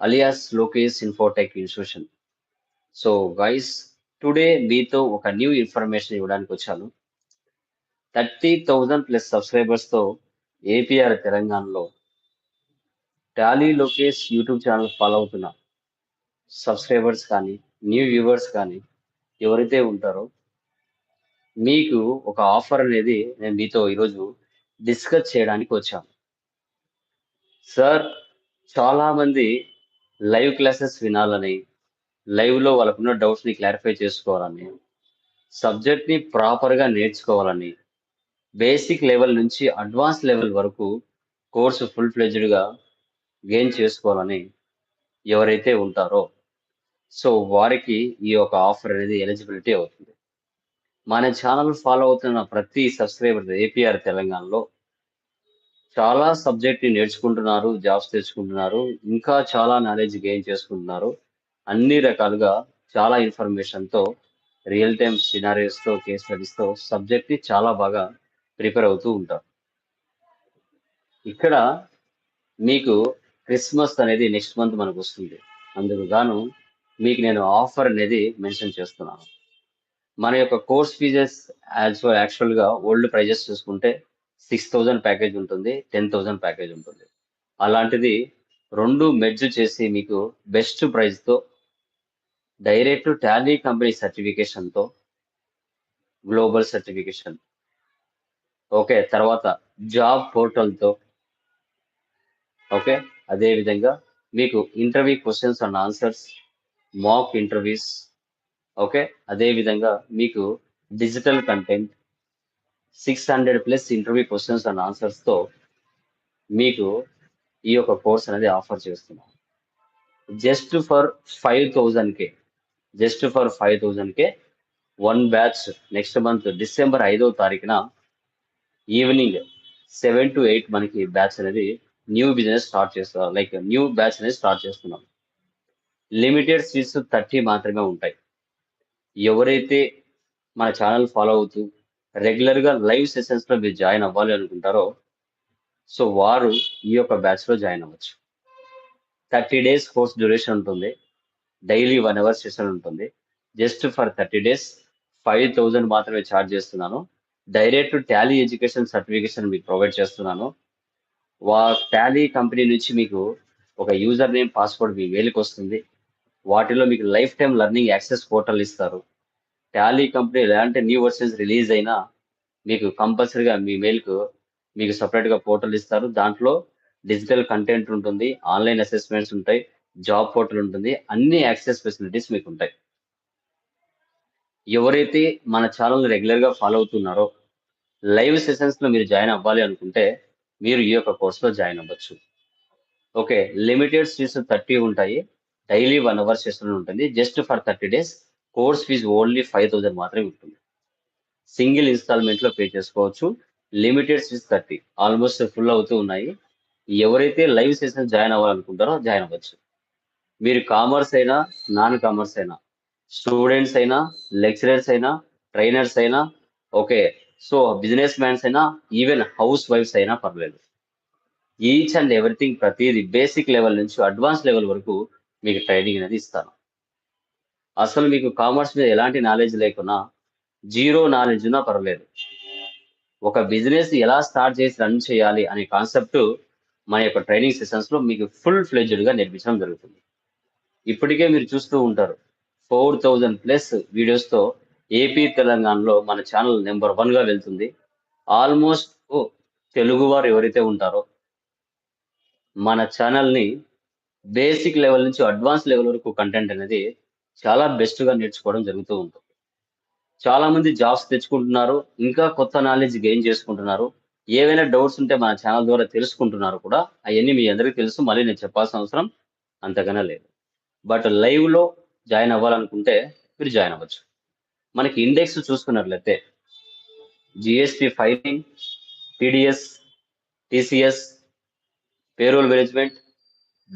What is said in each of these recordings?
Alias Lokesh Infotech institution so guys today మీతో ఒక new information ఇవ్వడానికి వచ్చాను. థర్టీ థౌజండ్ ప్లస్ సబ్స్క్రైబర్స్తో ఏపీఆర్ తెలంగాణలో Tally Lokesh YouTube channel follow అవుతున్న సబ్స్క్రైబర్స్ కానీ న్యూ వ్యూవర్స్ కానీ ఎవరైతే ఉంటారో మీకు ఒక ఆఫర్ అనేది నేను మీతో ఈరోజు డిస్కస్ చేయడానికి వచ్చాను. సార్ చాలా మంది లైవ్ క్లాసెస్ వినాలని లైవ్లో వాళ్ళకున్న డౌట్స్ని క్లారిఫై చేసుకోవాలని సబ్జెక్ట్ని ప్రాపర్గా నేర్చుకోవాలని బేసిక్ లెవెల్ నుంచి అడ్వాన్స్ లెవెల్ వరకు కోర్సు ఫుల్ ఫ్లెజ్డ్గా గెయిన్ చేసుకోవాలని ఎవరైతే ఉంటారో సో వారికి ఈ యొక్క ఆఫర్ అనేది ఎలిజిబిలిటీ అవుతుంది. మన ఛానల్ ఫాలో అవుతున్న ప్రతి సబ్స్క్రైబర్ ఏపీఆర్ తెలంగాణలో చాలా సబ్జెక్ట్ని నేర్చుకుంటున్నారు జాబ్స్ తెచ్చుకుంటున్నారు ఇంకా చాలా నాలెడ్జ్ గెయిన్ చేసుకుంటున్నారు. అన్ని రకాలుగా చాలా ఇన్ఫర్మేషన్తో రియల్ టైమ్ సినారియోస్తో కేస్ స్టడీస్తో సబ్జెక్ట్ని చాలా బాగా ప్రిపేర్ అవుతూ ఉంటారు. ఇక్కడ మీకు క్రిస్మస్ అనేది నెక్స్ట్ మంత్ మనకు వస్తుంది. అందుకు గాను మీకు నేను ఆఫర్ అనేది మెన్షన్ చేస్తున్నాను. మన యొక్క కోర్స్ ఫీజెస్ యాజ్ యాక్చువల్గా ఓల్డ్ ప్రైజెస్ చూసుకుంటే సిక్స్ థౌజండ్ ప్యాకేజ్ ఉంటుంది టెన్ థౌజండ్ ప్యాకేజ్ ఉంటుంది. అలాంటిది రెండు మెడ్జ్ చేసి మీకు బెస్ట్ ప్రైస్తో డైరెక్ట్ టాలీ కంపెనీ సర్టిఫికేషన్తో గ్లోబల్ సర్టిఫికేషన్ ఓకే తర్వాత జాబ్ పోర్టల్తో ఓకే అదేవిధంగా మీకు interview questions and answers mock interviews okay అదేవిధంగా మీకు digital content six hundred plus interview questions and ఆన్సర్స్తో మీకు ఈ యొక్క కోర్స్ అనేది ఆఫర్ చేస్తున్నాం. జస్ట్ ఫర్ ఫైవ్ థౌజండ్ కే just for five thousand K one batch next month December ఐదవ తారీఖున ఈవినింగ్ సెవెన్ టు ఎయిట్ మనకి బ్యాచ్ అనేది న్యూ బిజినెస్ స్టార్ట్ చేస్తున్నారు లైక్ న్యూ బ్యాచ్ అనేది స్టార్ట్ చేస్తున్నాం. లిమిటెడ్ సీట్స్ థర్టీ మాత్రమే ఉంటాయి. ఎవరైతే మన ఛానల్ ఫాలో అవుతూ రెగ్యులర్గా లైవ్ సెషన్స్లో మీరు జాయిన్ అవ్వాలి అనుకుంటారో సో వారు ఈ యొక్క బ్యాచ్లో జాయిన్ అవ్వచ్చు. థర్టీ డేస్ కోర్స్ డ్యూరేషన్ ఉంటుంది. డైలీ వన్ అవర్ సెషన్ ఉంటుంది. Just for thirty days five thousand మాత్రమే ఛార్జ్ చేస్తున్నాను. డైరెక్ట్ టాలీ ఎడ్యుకేషన్ సర్టిఫికేషన్ మీకు ప్రొవైడ్ చేస్తున్నాను. వా టాలీ కంపెనీ నుంచి మీకు ఒక యూజర్ నేమ్ పాస్వర్డ్ మీ మెయిల్కి వస్తుంది. వాటిలో మీకు life time learning access portal ఇస్తారు. టాలీ కంపెనీ ఎలాంటి న్యూ వర్షన్స్ రిలీజ్ అయినా మీకు కంపల్సరీగా మీ మెయిల్కు మీకు సపరేట్గా పోర్టల్ ఇస్తారు. దాంట్లో డిజిటల్ కంటెంట్ ఉంటుంది ఆన్లైన్ అసెస్మెంట్స్ ఉంటాయి జాబ్ పోర్టల్ ఉంటుంది అన్ని యాక్సెస్ ఫెసిలిటీస్ మీకు ఉంటాయి ఎవరైతే మన ఛానల్ రెగ్యులర్గా ఫాలో అవుతున్నారో లైవ్ సెషన్స్లో మీరు జాయిన్ అవ్వాలి అనుకుంటే మీరు ఈ యొక్క కోర్సులో జాయిన్ అవ్వచ్చు. ఓకే లిమిటెడ్ సీట్స్ థర్టీ ఉంటాయి. డైలీ వన్ అవర్ సెషన్ ఉంటుంది. Just for thirty days course fee only five thousand మాత్రమే ఉంటుంది. సింగిల్ ఇన్స్టాల్మెంట్లో పే చేసుకోవచ్చు. Limited fees thirty almost full అవుతూ ఉన్నాయి. ఎవరైతే లైవ్ సెషన్ జాయిన్ అవ్వాలనుకుంటారో జాయిన్ అవ్వచ్చు. మీరు కామర్స్ అయినా నాన్ కామర్స్ అయినా స్టూడెంట్స్ అయినా లెక్చరర్స్ అయినా ట్రైనర్స్ అయినా ఓకే సో బిజినెస్ మ్యాన్స్ అయినా ఈవెన్ హౌస్ వైఫ్స్ అయినా పర్లేదు ఈచ్ అండ్ ఎవ్రీథింగ్ ప్రతిదీ బేసిక్ లెవెల్ నుంచి అడ్వాన్స్ లెవెల్ వరకు మీకు ట్రైనింగ్ అనేది ఇస్తాను. అసలు మీకు కామర్స్ మీద ఎలాంటి నాలెడ్జ్ లేకున్నా జీరో నాలెడ్జ్ ఉన్నా పర్వాలేదు. ఒక బిజినెస్ ఎలా స్టార్ట్ చేసి రన్ చేయాలి అనే కాన్సెప్ట్ మన యొక్క ట్రైనింగ్ సెషన్స్లో మీకు ఫుల్ ఫ్లెడ్జ్డ్గా నేర్పించడం జరుగుతుంది. ఇప్పటికే మీరు చూస్తూ ఉంటారు. ఫోర్ థౌజండ్ ప్లస్ వీడియోస్తో ఏపీ తెలంగాణలో మన ఛానల్ నెంబర్ వన్గా వెళ్తుంది. ఆల్మోస్ట్ తెలుగు వారు ఎవరైతే ఉంటారో మన ఛానల్ని బేసిక్ లెవెల్ నుంచి అడ్వాన్స్ లెవెల్ వరకు కంటెంట్ అనేది చాలా బెస్ట్గా నేర్చుకోవడం జరుగుతూ ఉంటుంది. చాలా మంది జాబ్స్ తెచ్చుకుంటున్నారు ఇంకా కొత్త నాలెడ్జ్ గెయిన్ చేసుకుంటున్నారు. ఏవైనా డౌట్స్ ఉంటే మన ఛానల్ ద్వారా తెలుసుకుంటున్నారు కూడా అవన్నీ మీ అందరికీ తెలుసు. మళ్ళీ నేను చెప్పాల్సిన అవసరం అంతగానే లేదు. బట్ లైవ్లో జాయిన్ అవ్వాలనుకుంటే మీరు జాయిన్ అవ్వచ్చు. మనకి ఇండెక్స్ చూసుకున్నట్లయితే GST filing TDS TCS payroll management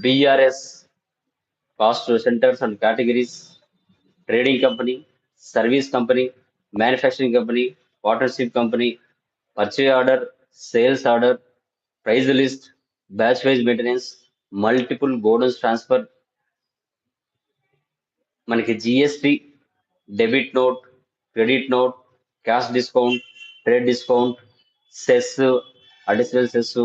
BRS cost centres and categories trading company service company manufacturing company partnership company purchase order sales order price list batch wise maintenance multiple godowns transfer. మనకి GST debit note credit note cash discount trade discount cess additional cess.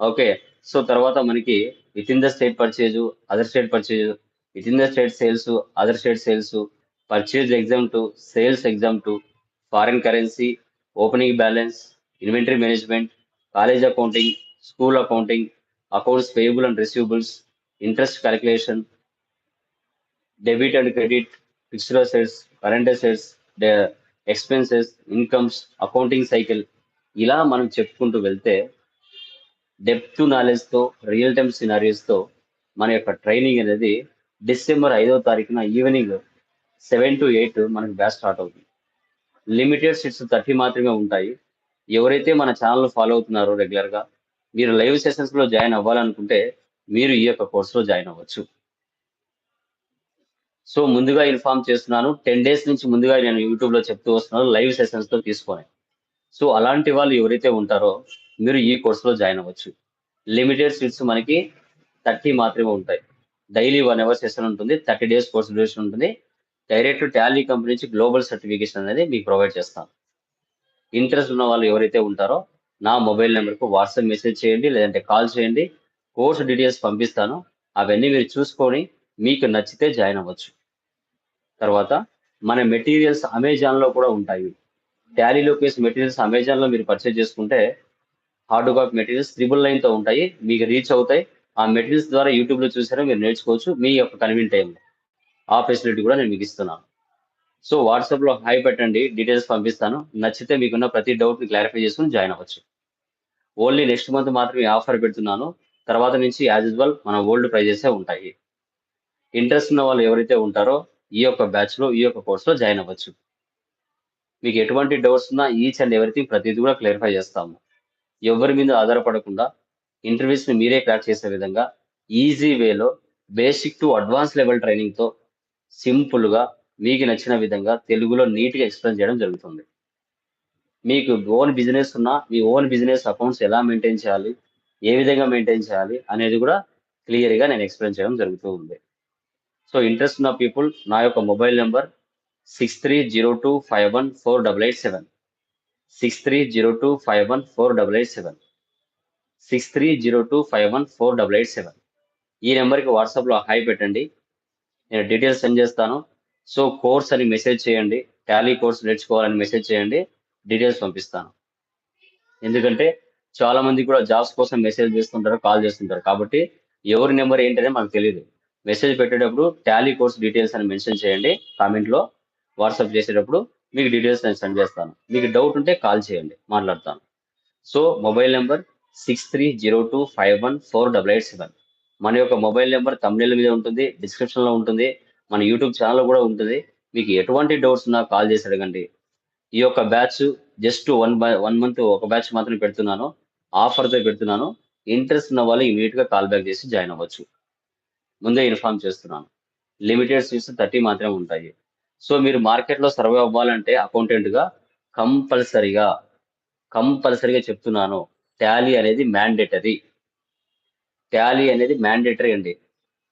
Okay so తర్వాత మనకి within the state purchase other state purchase within the state sales other state sales purchase exempt to sales exempt to foreign currency opening balance inventory management college accounting school accounting accounts payable and receivables interest calculation debit and credit fixed assets current assets expenses incomes accounting cycle ఇలా మనం చెప్పుకుంటూ వెళ్తే depth నాలెడ్జ్తో real time సినారియోస్తో మన యొక్క training అనేది December ఐదో తారీఖున ఈవినింగ్ సెవెన్ టు ఎయిట్ మనకి బ్యాచ్ స్టార్ట్ అవుతుంది. లిమిటెడ్ సీట్స్ థర్టీ మాత్రమే ఉంటాయి. ఎవరైతే మన ఛానల్ ఫాలో అవుతున్నారో రెగ్యులర్గా మీరు లైవ్ సెషన్స్లో జాయిన్ అవ్వాలనుకుంటే మీరు ఈ యొక్క కోర్సులో జాయిన్ అవ్వచ్చు. సో ముందుగా ఇన్ఫార్మ్ చేస్తున్నాను. టెన్ డేస్ నుంచి ముందుగా నేను యూట్యూబ్లో చెప్తూ వస్తున్నాను. లైవ్ సెషన్స్తో తీసుకొని సో అలాంటి వాళ్ళు ఎవరైతే ఉంటారో మీరు ఈ కోర్సులో జాయిన్ అవ్వచ్చు. లిమిటెడ్ సీట్స్ మనకి థర్టీ మాత్రమే ఉంటాయి. డైలీ వన్ అవర్ సెషన్ ఉంటుంది థర్టీ డేస్ కోర్స్ డ్యూరేషన్ ఉంటుంది. డైరెక్ట్ టాలీ కంపెనీ నుంచి గ్లోబల్ సర్టిఫికేషన్ అనేది మీకు ప్రొవైడ్ చేస్తాను ఇంట్రెస్ట్ ఉన్న వాళ్ళు ఎవరైతే ఉంటారో నా మొబైల్ నెంబర్కు వాట్సాప్ మెసేజ్ చేయండి లేదంటే కాల్ చేయండి. కోర్స్ డీటెయిల్స్ పంపిస్తాను. అవన్నీ మీరు చూసుకొని మీకు నచ్చితే జాయిన్ అవ్వచ్చు. తర్వాత మన మెటీరియల్స్ అమెజాన్లో కూడా ఉంటాయి. టాలీ లోకేస్ మెటీరియల్స్ అమెజాన్లో మీరు పర్చేజ్ చేసుకుంటే హార్డ్ కాపీ మెటీరియల్స్ త్రిబుల్ లైన్తో ఉంటాయి. మీకు రీచ్ అవుతాయి. ఆ మెటీరియల్స్ ద్వారా యూట్యూబ్లో చూసారో మీరు నేర్చుకోవచ్చు. మీ యొక్క కన్వీన్ టైంలో ఆ ఫెసిలిటీ కూడా నేను మీకు ఇస్తున్నాను. సో వాట్సాప్లో హాయ్ పెట్టండి. డీటెయిల్స్ పంపిస్తాను. నచ్చితే మీకున్న ప్రతి డౌట్ని క్లారిఫై చేసుకుని జాయిన్ అవ్వచ్చు. ఓన్లీ నెక్స్ట్ మంత్ మాత్రమే ఆఫర్ పెడుతున్నాను. తర్వాత నుంచి యాజ్ యూజువల్ మన ఓల్డ్ ప్రైజెస్ ఉంటాయి. ఇంట్రెస్ట్ ఉన్న వాళ్ళు ఎవరైతే ఉంటారో ఈ యొక్క బ్యాచ్లో ఈ యొక్క కోర్స్లో జాయిన్ అవ్వచ్చు. మీకు ఎటువంటి డౌట్స్ ఉన్నా ఈచ్ అండ్ ఎవ్రీథింగ్ ప్రతిదీ కూడా క్లారిఫై చేస్తాము. ఎవరి మీద ఆధారపడకుండా ఇంటర్వ్యూస్ని మీరే క్రాక్ చేసే విధంగా ఈజీ వేలో బేసిక్ టు అడ్వాన్స్ లెవెల్ ట్రైనింగ్తో సింపుల్గా మీకు నచ్చిన విధంగా తెలుగులో నీట్గా ఎక్స్ప్లెయిన్ చేయడం జరుగుతుంది. మీకు ఓన్ బిజినెస్ ఉన్నా మీ ఓన్ బిజినెస్ అకౌంట్స్ ఎలా మెయింటైన్ చేయాలి ఏ విధంగా మెయింటైన్ చేయాలి అనేది కూడా క్లియర్గా నేను ఎక్స్ప్లెయిన్ చేయడం జరుగుతూ ఉంది. సో ఇంట్రెస్ట్ ఉన్న పీపుల్ నా యొక్క mobile number six three zero two five one four double eight seven six three zero two five one four double eight seven six three zero two five one four double eight seven ఈ నెంబర్కి వాట్సాప్లో hi పెట్టండి. నేను details send చేస్తాను. So course అని message చేయండి. Tally course నేర్చుకోవాలని message చేయండి. డీటెయిల్స్ పంపిస్తాను. ఎందుకంటే చాలా మంది కూడా జాబ్స్ కోసం మెసేజ్ చేస్తుంటారు కాల్ చేస్తుంటారు. కాబట్టి ఎవరి నెంబర్ ఏంటనే మనకు తెలియదు మెసేజ్ పెట్టేటప్పుడు టాలీ కోర్స్ డీటెయిల్స్ అని మెన్షన్ చేయండి. కామెంట్లో వాట్సాప్ చేసేటప్పుడు మీకు డీటెయిల్స్ నేను సెండ్ చేస్తాను. మీకు డౌట్ ఉంటే కాల్ చేయండి మాట్లాడతాను. So mobile number six three zero two five one four double eight seven మన యొక్క మొబైల్ నెంబర్ తమిళ మీద ఉంటుంది డిస్క్రిప్షన్లో ఉంటుంది మన యూట్యూబ్ ఛానల్ కూడా ఉంటుంది. మీకు ఎటువంటి డౌట్స్ ఉన్నా కాల్ చేసి అడగండి. ఈ యొక్క batch just one by one month ఒక బ్యాచ్ మాత్రమే పెడుతున్నాను. ఆఫర్తో పెడుతున్నాను. ఇంట్రెస్ట్ ఉన్న వాళ్ళు ఇమీడియట్గా కాల్ బ్యాక్ చేసి జాయిన్ అవ్వచ్చు. ముందే ఇన్ఫార్మ్ చేస్తున్నాను. లిమిటెడ్ సీట్స్ థర్టీ మాత్రమే ఉంటాయి. సో మీరు మార్కెట్లో సర్వే అవ్వాలంటే అకౌంటెంట్గా కంపల్సరిగా కంపల్సరిగా చెప్తున్నాను టాలీ అనేది మ్యాండేటరీ. టాలీ అనేది మ్యాండేటరీ అండి.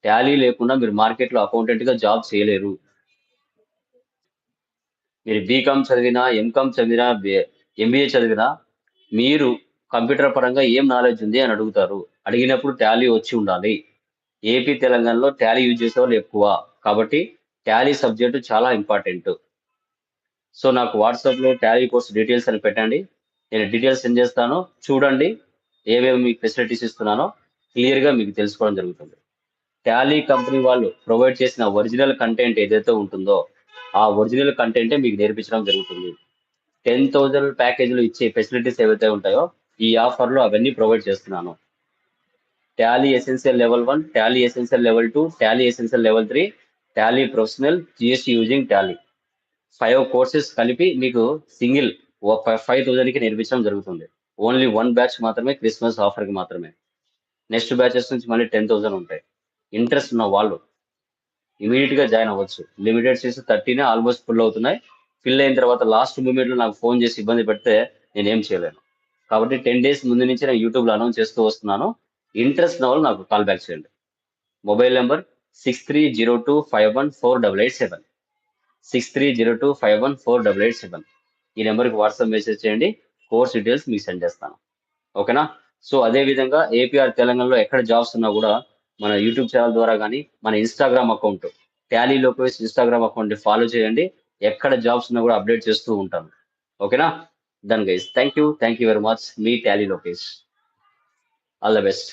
టాలీ లేకుండా మీరు మార్కెట్లో అకౌంటెంట్గా జాబ్ చేయలేరు. మీరు బీకామ్ చదివినా ఎంకామ్ చదివినా ఎంబీఏ చదివినా మీరు కంప్యూటర్ పరంగా ఏం నాలెడ్జ్ ఉంది అని అడుగుతారు. అడిగినప్పుడు టాలీ వచ్చి ఉండాలి. ఏపీ తెలంగాణలో టాలీ యూజ్ చేసే వాళ్ళు ఎక్కువ. కాబట్టి టాలీ సబ్జెక్ట్ చాలా ఇంపార్టెంట్. సో నాకు వాట్సాప్లో టాలీ కోర్స్ డీటెయిల్స్ అని పెట్టండి. నేను డీటెయిల్స్ సెండ్ చేస్తాను చూడండి ఏమేమి మీకు ఫెసిలిటీస్ ఇస్తున్నానో క్లియర్గా మీకు తెలుసుకోవడం జరుగుతుంది. టాలీ కంపెనీ వాళ్ళు ప్రొవైడ్ చేసిన ఒరిజినల్ కంటెంట్ ఏదైతే ఉంటుందో ఆ ఒరిజినల్ కంటెంటే మీకు నేర్పించడం జరుగుతుంది. టెన్ థౌజండ్ ప్యాకేజీలు ఇచ్చే ఫెసిలిటీస్ ఏవైతే ఉంటాయో ఈ ఆఫర్లో అవన్నీ ప్రొవైడ్ చేస్తున్నాను. Tally essential level one Tally essential level two Tally essential level three Tally professional GST using Tally. Five courses కలిపి మీకు సింగిల్ ఫైవ్ థౌజండ్కి నేర్పించడం జరుగుతుంది. ఓన్లీ వన్ బ్యాచ్ మాత్రమే క్రిస్మస్ ఆఫర్కి మాత్రమే. నెక్స్ట్ బ్యాచెస్ నుంచి మళ్ళీ టెన్ థౌసండ్ ఉంటాయి. ఇంట్రెస్ట్ ఉన్న వాళ్ళు ఇమీడియట్గా జాయిన్ అవ్వచ్చు. లిమిటెడ్ సీట్స్ థర్టీనే ఆల్మోస్ట్ ఫుల్ అవుతున్నాయి. ఫిల్ అయిన తర్వాత లాస్ట్ మూమెంట్లో నాకు ఫోన్ చేసి ఇబ్బంది పెడితే నేను ఏం చేయలేను. కాబట్టి టెన్ డేస్ ముందు నుంచి నేను యూట్యూబ్లో అనౌన్స్ చేస్తూ వస్తున్నాను. ఇంట్రెస్ట్ ఉన్న వాళ్ళు నాకు కాల్ బ్యాక్ చేయండి. Mobile number six three zero two five one four double eight seven six three zero two five one four double eight seven ఈ నెంబర్కి వాట్సాప్ మెసేజ్ చేయండి కోర్స్ డీటెయిల్స్ మీకు సెండ్ చేస్తాను. ఓకేనా? సో అదేవిధంగా ఏపీఆర్ తెలంగాణలో ఎక్కడ జాబ్స్ ఉన్నా కూడా మన యూట్యూబ్ ఛానల్ ద్వారా కానీ మన Instagram account Tally Lokesh Instagram అకౌంట్ని ఫాలో చేయండి. ఎక్కడ జాబ్స్ ఉన్నా కూడా అప్డేట్ చేస్తూ ఉంటాను. ఓకేనా? Then guys thank you thank you very much me Tally Lokesh. All the best